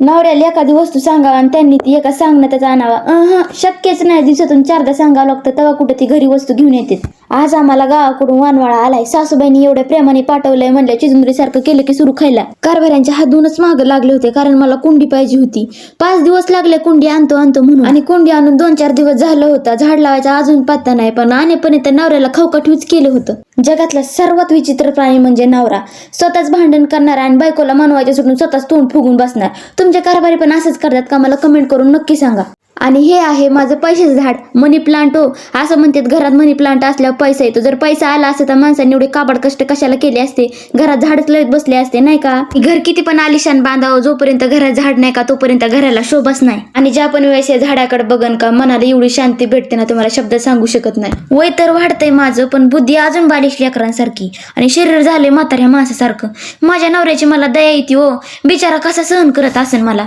नवऱ्याला एखादी वस्तू सांगावा आणि त्यांनी ती एका सांगण्यातच आणावा अहं, शक्यच नाही. दिवसातून चारदा सांगावं लागतं. तेव्हा कुठे ती घरी वस्तू घेऊन येते. आज आम्हाला गावाकडून वानवाळा आलाय. सासूबाईंनी एवढ्या प्रेमाने पाठवलंय म्हणल्या चिजुंबरी सारखं केलं की सुरू खायला. कारभाऱ्यांच्या हातूनच मागं लागले होते कारण मला कुंडी पाहिजे होती. पाच दिवस लागले कुंडी आणतो आणतो म्हणून. आणि कुंडी आणून दोन चार दिवस झालं होतं. झाड लावायचा अजून पत्ता नाही पण आणेपणे तर नवऱ्याला खवकाठीच केलं होतं. जगातला सर्वात विचित्र प्राणी म्हणजे नवरा. स्वतःच भांडण करणार आणि बायकोला मानवायच्या सुटून स्वतःच तोंड फुगून बसणार. तुमचे कारभारी पण असंच करतात का? मला कमेंट करून नक्की सांगा. आणि हे आहे माझं पैशाचं झाड. मनी प्लांट हो. असं म्हणतात घरात मनी प्लांट असल्यावर पैसा येतो. जर पैसा आला असता तर माणसांनी एवढे काबाड कष्ट कशाला केले असते? घरात झाडच लयत बसले असते नाही का? घर किती पण आलिशान बांधावं जोपर्यंत घरात झाड नाही का तोपर्यंत घराला शोभाच नाही. आणि ज्या पण वेळेस या झाडाकडे बघन का मनाला एवढी शांती भेटते ना तुम्हाला शब्द सांगू शकत नाही. वय तर वाढतंय माझं पण बुद्धी अजून बालिश लेकरांसारखी. आणि शरीर झाले म्हाताऱ्या माणसासारखं. माझ्या नवऱ्याची मला दया येते हो. बिचारा कसा सहन करत असेल मला?